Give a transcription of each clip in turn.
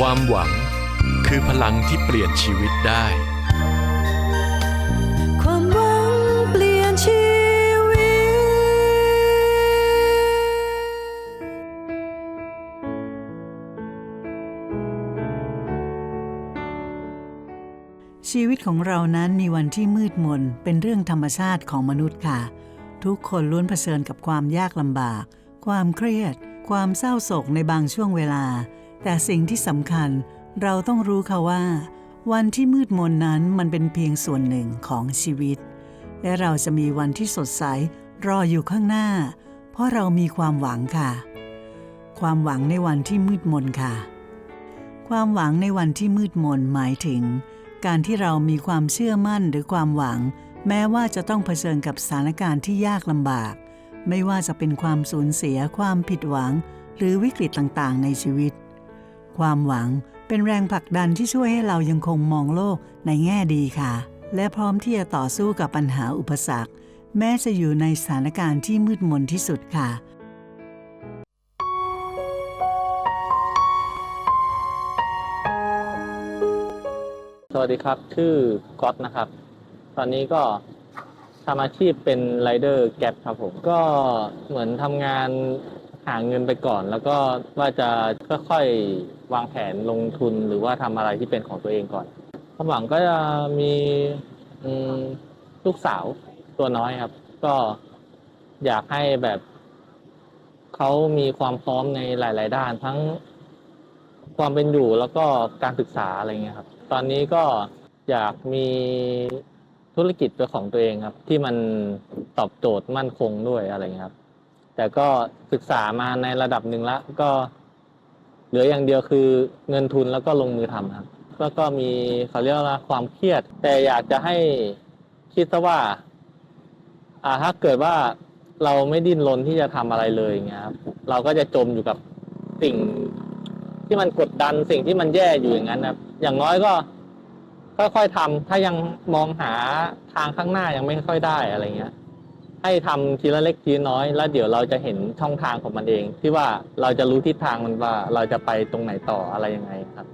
ความหวังคือพลังที่เปลี่ยนชีวิตได้ ความหวังเปลี่ยนชีวิต ชีวิตของเรานั้นมีวันที่มืดมนเป็นเรื่องธรรมชาติของมนุษย์ค่ะ ทุกคนล้วนเผชิญกับความยากลำบาก ความเครียด ความเศร้าโศกในบางช่วงเวลา แต่สิ่งที่สำคัญเราต้องรู้ค่ะว่า วันที่มืดมนนั้นมันเป็นเพียงส่วนหนึ่งของชีวิต และเราจะมีวันที่สดใสรออยู่ข้างหน้า เพราะเรามีความหวังค่ะ ความหวังในวันที่มืดมนค่ะ ความหวังในวันที่มืดมนหมายถึง การที่เรามีความเชื่อมั่นหรือความหวัง แม้ว่าจะต้องเผชิญกับสถานการณ์ที่ยากลำบาก ไม่ว่าจะเป็นความสูญเสียความผิดหวัง หรือวิกฤตต่างๆ ในชีวิต ความหวังเป็นแรงผลักดันที่ช่วยให้เรายังคงมองโลกในแง่ดีค่ะ และพร้อมที่จะต่อสู้กับปัญหาอุปสรรค แม้จะอยู่ในสถานการณ์ที่มืดมนที่สุดค่ะสวัสดีครับ ชื่อก๊อตนะครับ ตอนนี้ก็ทำอาชีพเป็นไรเดอร์แกร็บครับผม ก็เหมือนทำงาน หาเงินไปก่อน แล้วก็ว่าจะค่อยๆวางแผนลงทุนหรือว่าทำอะไรที่เป็นของตัวเองก่อนความหวังก็จะมีอืมลูกสาวตัวน้อยครับ ก็อยากให้แบบเขามีความพร้อมในหลาย ๆ ด้าน ทั้งความเป็นอยู่แล้วก็การศึกษาอะไรเงี้ยครับ ตอนนี้ก็อยากมีธุรกิจเป็นของตัวเองครับ ที่มันตอบโจทย์มั่นคงด้วยอะไรเงี้ยครับ แต่ก็ศึกษามาในระดับหนึ่งแล้วก็เหลืออย่างเดียวคือเงินทุนแล้วก็ลงมือทำครับแล้วก็มีเขาเรียกว่าความเครียด แต่อยากจะให้คิดซะว่า อ่าถ้าเกิดว่าเราไม่ดิ้นรนที่จะทำอะไรเลยอย่างเงี้ยครับเราก็จะจมอยู่กับสิ่งที่มันกดดันสิ่งที่มันแย่อยู่อย่างนั้นครับอย่างน้อยก็ค่อยๆทำถ้ายังมองหาทางข้างหน้ายังไม่ค่อยได้อะไรเงี้ย ให้ทำทีละเล็กทีละน้อย แล้วเดี๋ยวเราจะเห็นช่องทางของมันเอง ที่ว่าเราจะรู้ทิศทางมันว่าเราจะไปตรงไหนต่ออะไรยังไงครับ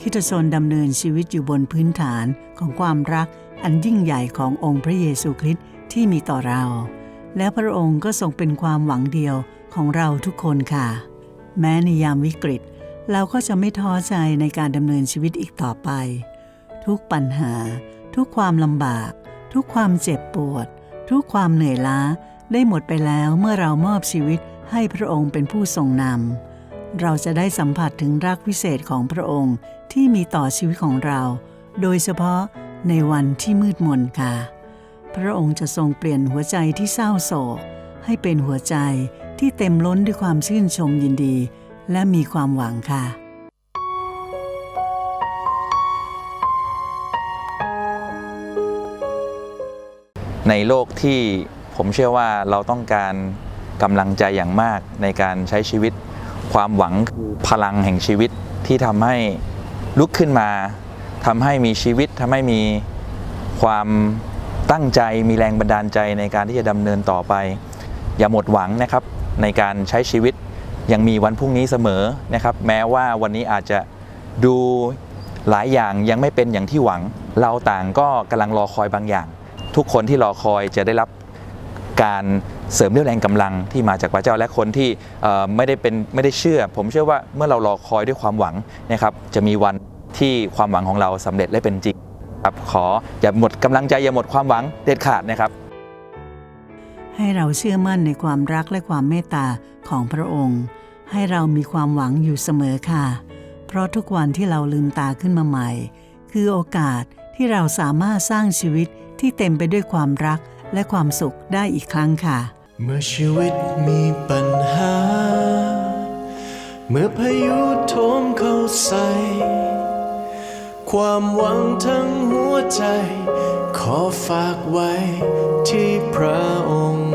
คริสตชนดำเนินชีวิตอยู่บนพื้นฐานของความรักอันยิ่งใหญ่ขององค์พระเยซูคริสต์ที่มีต่อเรา และพระองค์ก็ทรงเป็นความหวังเดียวของเราทุกคนค่ะ แม้ในยามวิกฤต เราก็จะไม่ท้อใจในการดำเนินชีวิตอีกต่อไป ทุกปัญหา ทุกความลำบาก ทุกความเจ็บปวด ทุกความเหนื่อยล้าได้หมดไปแล้วเมื่อเรามอบชีวิตให้พระองค์เป็นผู้ทรงนำ เราจะได้สัมผัสถึงรักวิเศษของพระองค์ที่มีต่อชีวิตของเรา โดยเฉพาะในวันที่มืดมนค่ะ พระองค์จะทรงเปลี่ยนหัวใจที่เศร้าโศก ให้เป็นหัวใจที่เต็มล้นด้วยความชื่นชมยินดี และมีความหวังค่ะ ในโลกที่ผมเชื่อว่าเราต้องการกำลังใจอย่างมากในการใช้ชีวิต ความหวังคือพลังแห่งชีวิตที่ทำให้ลุกขึ้นมาทำให้มีชีวิตทำให้มีความตั้งใจมีแรงบันดาลใจในการที่จะดำเนินต่อไป อย่าหมดหวังนะครับในการใช้ชีวิตยังมีวันพรุ่งนี้เสมอนะครับ แม้ว่าวันนี้อาจจะดูหลายอย่างยังไม่เป็นอย่างที่หวัง เราต่างก็กำลังรอคอยบางอย่าง ทุกคนที่รอคอยจะได้รับการเสริมเรี่ยวแรงกำลังที่มาจากพระเจ้าและคนที่ไม่ได้เป็นไม่ได้เชื่อ ผมเชื่อว่าเมื่อเรารอคอยด้วยความหวังนะครับจะมีวันที่ความหวังของเราสำเร็จและเป็นจริงครับขออย่าหมดกำลังใจอย่าหมดความหวังเด็ดขาดนะครับ ให้เราเชื่อมั่นในความรักและความเมตตาของพระองค์ ให้เรามีความหวังอยู่เสมอค่ะ เพราะทุกวันที่เราลืมตาขึ้นมาใหม่ คือโอกาส ที่เราสามารถสร้างชีวิตที่เต็มไปด้วยความรักและความสุขได้อีกครั้งค่ะ เมื่อชีวิตมีปัญหา เมื่อพายุโถมเข้าใส่ ความหวังทั้งหัวใจ ขอฝากไว้ที่พระองค์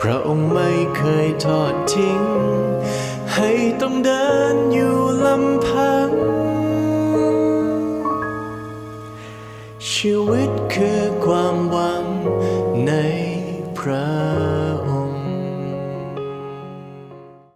พระองค์ไม่เคยทอดทิ้ง ให้ต้องเดิน ชีวิตคือความหวังในพระองค์